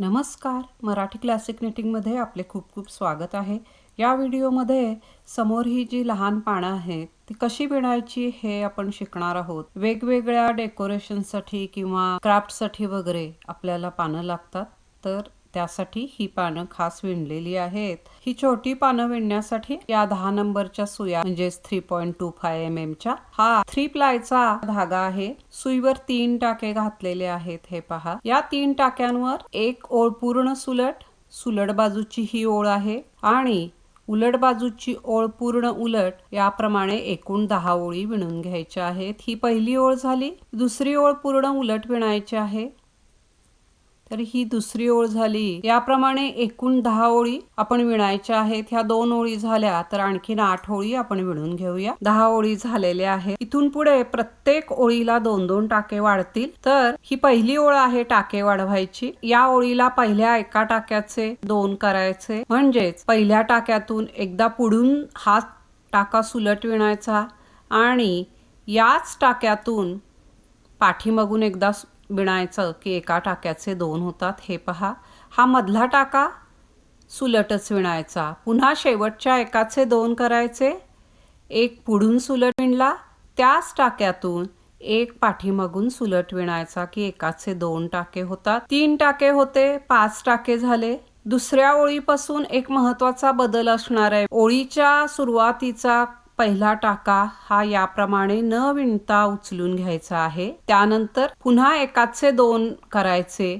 नमस्कार. मराठी क्लासिक निटिंगमध्ये आपले खूप खूप स्वागत आहे. या व्हिडिओमध्ये समोर ही जी लहान पानं आहेत ती कशी विणायची हे आपण शिकणार आहोत. वेगवेगळ्या डेकोरेशनसाठी किंवा क्राफ्टसाठी वगैरे आपल्याला पानं लागतात. तर त्यासाठी ही पानं खास विणलेली आहेत. ही छोटी पानं विणण्यासाठी या दहा नंबरच्या सुया म्हणजेच three point two five M च्या हा थ्री प्लायचा धागा आहे. सुईवर तीन टाके घातलेले आहेत हे पहा. या तीन टाक्यांवर एक ओळ पूर्ण सुलट सुलट बाजूची ही ओळ आहे आणि उलट बाजूची ओळ पूर्ण उलट याप्रमाणे एकूण दहा ओळी विणून घ्यायच्या आहेत. ही पहिली ओळ झाली दुसरी ओळ पूर्ण उलट विणायची आहे. तर ही दुसरी ओळ झाली. याप्रमाणे एकूण दहा ओळी आपण विणायच्या आहेत. ह्या दोन ओळी झाल्या तर आणखीन आठ ओळी आपण विणून घेऊया. दहा ओळी झालेल्या आहेत. इथून पुढे प्रत्येक ओळीला दोन दोन टाके वाढतील. तर ही पहिली ओळ आहे टाके वाढवायची. या ओळीला पहिल्या एका टाक्याचे दोन करायचे. म्हणजेच पहिल्या टाक्यातून एकदा पुढून हा टाका सुलट विणायचा आणि याच टाक्यातून पाठीमागून एकदा विणायचं की एका टाक्याचे दोन होतात. हे पहा. हा मधला टाका. सुलटच विणायचा. पुन्हा शेवटच्या एकाचे दोन करायचे. एक पुढून सुलट विणला. त्याच टाक्यातून एक पाठीमागून सुलट विणायचा की एकाचे दोन टाके होतात. तीन टाके होते. पाच टाके झाले. दुसऱ्या ओळीपासून एक महत्त्वाचा बदल असणार आहे. ओळीच्या सुरुवातीचा पहिला टाका हा याप्रमाणे न विणता उचलून घ्यायचा आहे. त्यानंतर पुन्हा एकाचे दोन करायचे.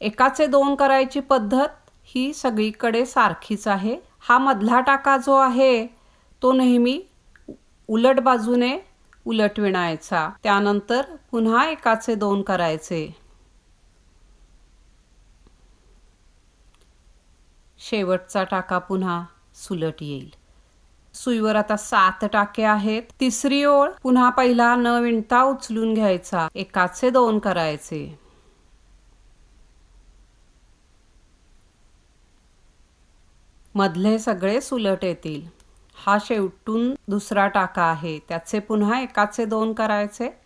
एकाचे दोन करायची पद्धत ही सगळीकडे सारखीच आहे. हा मधला टाका जो आहे तो नेहमी उलट बाजूने उलट विणायचा. त्यानंतर पुन्हा एकाचे दोन करायचे. शेवटचा टाका पुन्हा सुलट येईल. सुईवर आता सात टाके आहेत. तिसरी ओळ पुन्हा पहिला न विणता उचलून घ्यायचा. एकाचे दोन करायचे. मधले सगळे सुलट येतील. हा शेवटून दुसरा टाका आहे. त्याचे पुन्हा एकाचे दोन करायचे.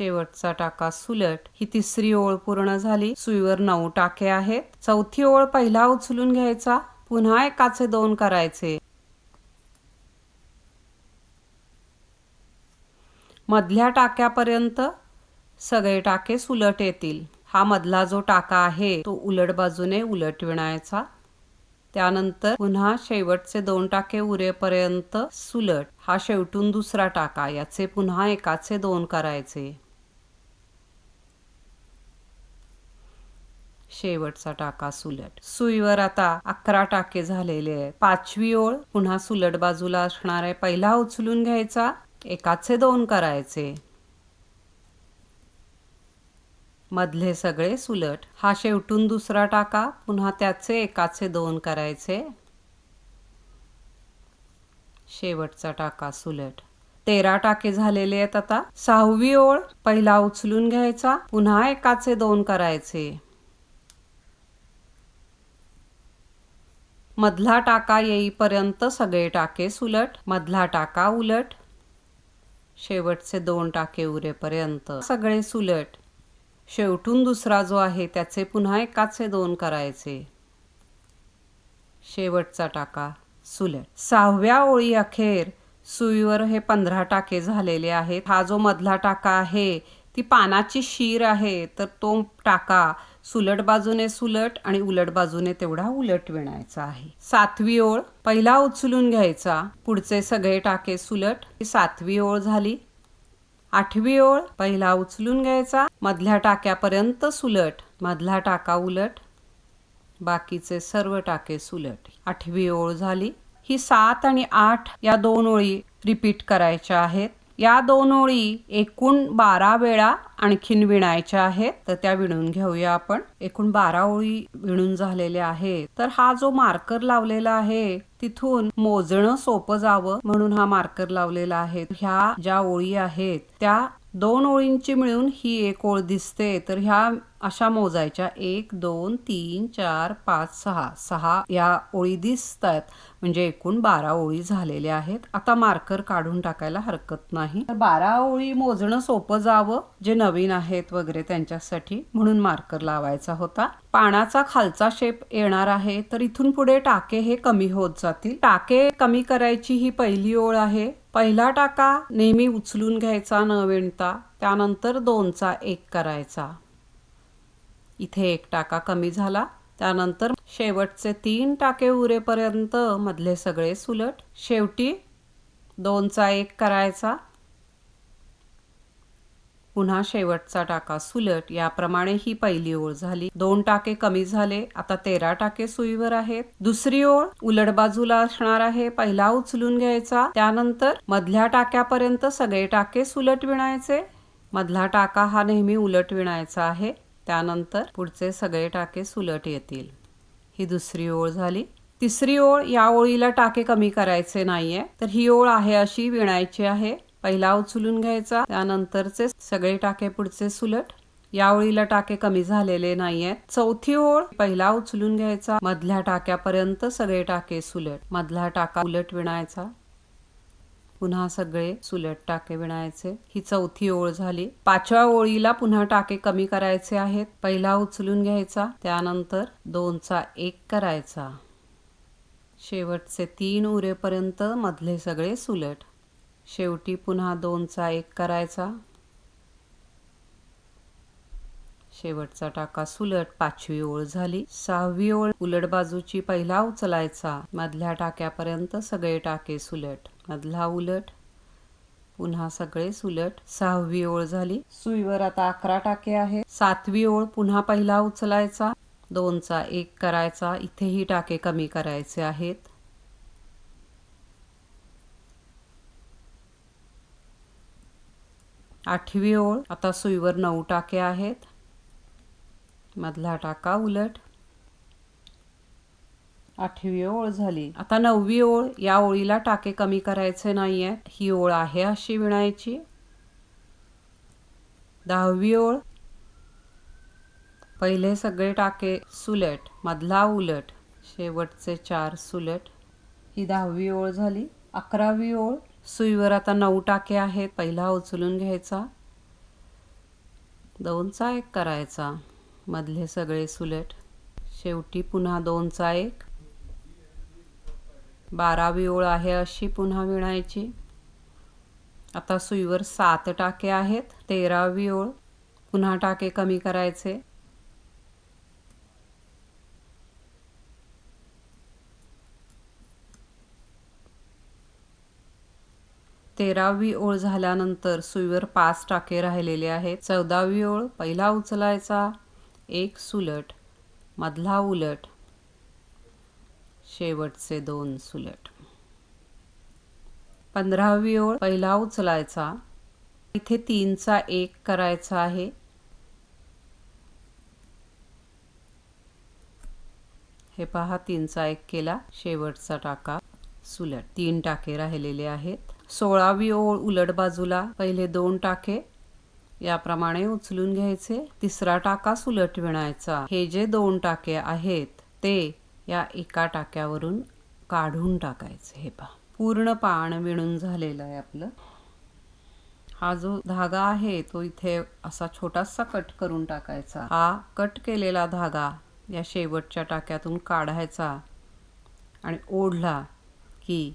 शेवटचा टाका सुलट. ही तिसरी ओळ पूर्ण झाली. सुईवर नऊ टाके आहेत. चौथी ओळ पहिला उचलून घ्यायचा. पुन्हा एकाचे दोन करायचे. मधल्या टाक्यापर्यंत सगळे टाके सुलट येतील. हा मधला जो टाका आहे तो उलट बाजूने उलट विणायचा. त्यानंतर पुन्हा शेवटचे दोन टाके उरेपर्यंत सुलट. हा शेवटून दुसरा टाका. याचे पुन्हा एकाचे दोन करायचे. शेवटचा टाका सुलट. सुईवर आता अकरा टाके झालेले आहे. पाचवी ओळ पुन्हा सुलट बाजूला असणार आहे. पहिला उचलून घ्यायचा. एकाचे दोन करायचे. मधले सगळे सुलट. हा शेवटून दुसरा टाका. पुन्हा त्याचे एकाचे दोन करायचे. शेवटचा टाका सुलट. तेरा टाके झालेले आहेत आता. सहावी ओळ. पहिला उचलून घ्यायचा. पुन्हा एकाचे दोन करायचे. मधला टाका येईपर्यंत सगळे टाके सुलट मधला टाका उलट. शेवटचे दोन टाके उरेपर्यंत सगळे सुलट. शेवटून दुसरा जो आहे त्याचे पुन्हा एकाचे दोन करायचे. शेवटचा टाका सुलट. सहाव्या ओळी अखेर सुईवर हे पंधरा टाके झालेले आहेत. हा जो मधला टाका आहे ती पानाची शीर आहे तर तो टाका सुलट बाजूने सुलट आणि उलट बाजूने तेवढा उलट विणायचा आहे. सातवी ओळ पहिला उचलून घ्यायचा. पुढचे सगळे टाके सुलट. सातवी ओळ झाली. आठवी ओळ पहिला उचलून घ्यायचा. मधल्या टाक्यापर्यंत सुलट. मधला टाका उलट. बाकीचे सर्व टाके सुलट. आठवी ओळ झाली. ही सात आणि आठ या दोन ओळी रिपीट करायच्या आहेत. या दोन ओळी एकूण बारा वेळा आणखीन विणायच्या आहेत तर त्या विणून घेऊया आपण. एकूण बारा ओळी विणून झालेल्या आहेत. तर हा जो मार्कर लावलेला आहे तिथून मोजणं सोपं जावं म्हणून हा मार्कर लावलेला आहे. ह्या ज्या ओळी आहेत त्या दोन ओळींची मिळून ही एक ओळ दिसते. तर ह्या अशा मोजायच्या. एक दोन तीन चार पाच सहा. सहा या ओळी दिसतात. म्हणजे एकूण बारा ओळी झालेल्या आहेत. आता मार्कर काढून टाकायला हरकत नाही. तर बारा ओळी मोजणं सोपं जावं जे नवीन आहेत वगैरे त्यांच्यासाठी म्हणून मार्कर लावायचा होता. पानाचा खालचा शेप येणार आहे तर इथून पुढे टाके हे कमी होत जातील. टाके कमी करायची ही पहिली ओळ आहे. पहिला टाका नेहमी उचलून घ्यायचा न विणता त्यानंतर दोनचा एक करायचा. इथे एक टाका कमी झाला त्यानंतर शेवटचे तीन टाके उरेपर्यंत मधले सगळे सुलट. शेवटी दोनचा एक करायचा. पुन्हा शेवटचा टाका सुलट. याप्रमाणे ही पहिली ओळ झाली. दोन टाके कमी झाले. आता तेरा टाके सुईवर आहेत. दुसरी ओळ उलट बाजूला असणार आहे. पहिला उचलून घ्यायचा. त्यानंतर मधल्या टाक्यापर्यंत सगळे टाके सुलट विणायचे. मधला टाका हा नेहमी उलट विणायचा आहे. त्यानंतर पुढचे सगळे टाके सुलट येतील. ही दुसरी ओळ झाली. तिसरी ओळ या ओळीला टाके कमी करायचे नाहीये. तर ही ओळ आहे अशी विणायची आहे. पहिला उचलून घ्यायचा त्यानंतरचे सगळे टाके पुढचे सुलट. या ओळीला टाके कमी झालेले नाहीयेत. चौथी ओळ पहिला उचलून घ्यायचा मधल्या टाक्यापर्यंत सगळे टाके सुलट. मधला टाका उलट विणायचा. पुन्हा सगळे सुलट टाके विणायचे. ही चौथी ओळ झाली. पाचव्या ओळीला पुन्हा टाके कमी करायचे आहेत. पहिला उचलून घ्यायचा त्यानंतर दोनचा एक करायचा. शेवटचे तीन उरेपर्यंत मधले सगळे सुलट. शेवटी पुन्हा दोनचा एक करायचा. शेवटचा टाका सुलट पाचवी ओळ झाली. सहावी ओळ उलट बाजूची पहिला उचलायचा. मधल्या टाक्यापर्यंत सगळे टाके सुलट. मधला उलट पुन्हा सगळे सुलट. सहावी ओळ झाली. सुईवर आता अकरा टाके आहे सातवी ओळ पुन्हा पहिला उचलायचा. दोनचा एक करायचा. इथेही टाके कमी करायचे आहेत. आठवी ओळ. आता सुईवर नऊ टाके आहेत. मधला टाका उलट. आठवी ओळ झाली. आता नववी ओळ. या ओळीला टाके कमी करायचे नाही आहेत ही ओळ आहे अशी विणायची. दहावी ओळ. पहिले सगळे टाके सुलट. मधला उलट. शेवटचे चार सुलट. ही दहावी ओळ झाली. अकरावी ओळ. सुईवर आता नऊ टाके आहेत. पहिला उचलून घ्यायचा. दोनचा एक करायचा. मधले सगळे सुलट. शेवटी पुन्हा दोनचा एक. बारावी ओळ आहे अशी पुन्हा विणायची. आता सुईवर सात टाके आहेत. तेरावी ओळ पुन्हा टाके कमी करायचे. तेरावी ओळ झाल्यानंतर सुईवर पाच टाके राहिलेले आहेत. चौदावी ओळ पहिला उचलायचा एक सुलट मधला उलट शेवटचे दोन सुलट. पंधरावी ओळ पहिला उचलायचा इथे तीनचा एक करायचा आहे. हे पहा तीनचा एक केला शेवटचा टाका सुलट तीन टाके राहिलेले आहेत. सोळावी ओळ उलट बाजूला पहिले दोन टाके याप्रमाणे उचलून घ्यायचे. तिसरा टाका सुलट विणायचा. हे जे दोन टाके आहेत ते या एका टाक्यावरून काढून टाकायचे. हे पहा. पूर्ण पान विणून झालेलं आहे आपलं. हा जो धागा आहे तो इथे असा छोटासा कट करून टाकायचा. हा कट केलेला धागा या शेवटच्या टाक्यातून काढायचा आणि ओढला की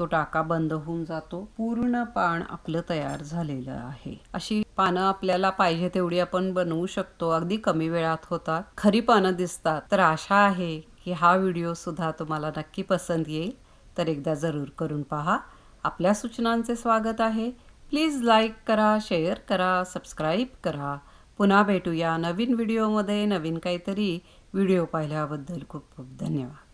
तो टाका बंद होऊन जातो. पूर्ण पान आपलं तयार झालेलं आहे. अशी पानं आपल्याला पाहिजे तेवढी आपण बनवू शकतो. अगदी कमी वेळात होतात. खरी पानं दिसतात. तर आशा आहे की हा व्हिडिओ सुद्धा तुम्हाला नक्की पसंत येईल. तर एकदा जरूर करून पहा. आपल्या सूचनांचे स्वागत आहे. प्लीज लाईक करा शेअर करा सबस्क्राईब करा. पुन्हा भेटूया नवीन व्हिडिओमध्ये. नवीन काहीतरी व्हिडिओ पाहिल्याबद्दल खूप खूप धन्यवाद.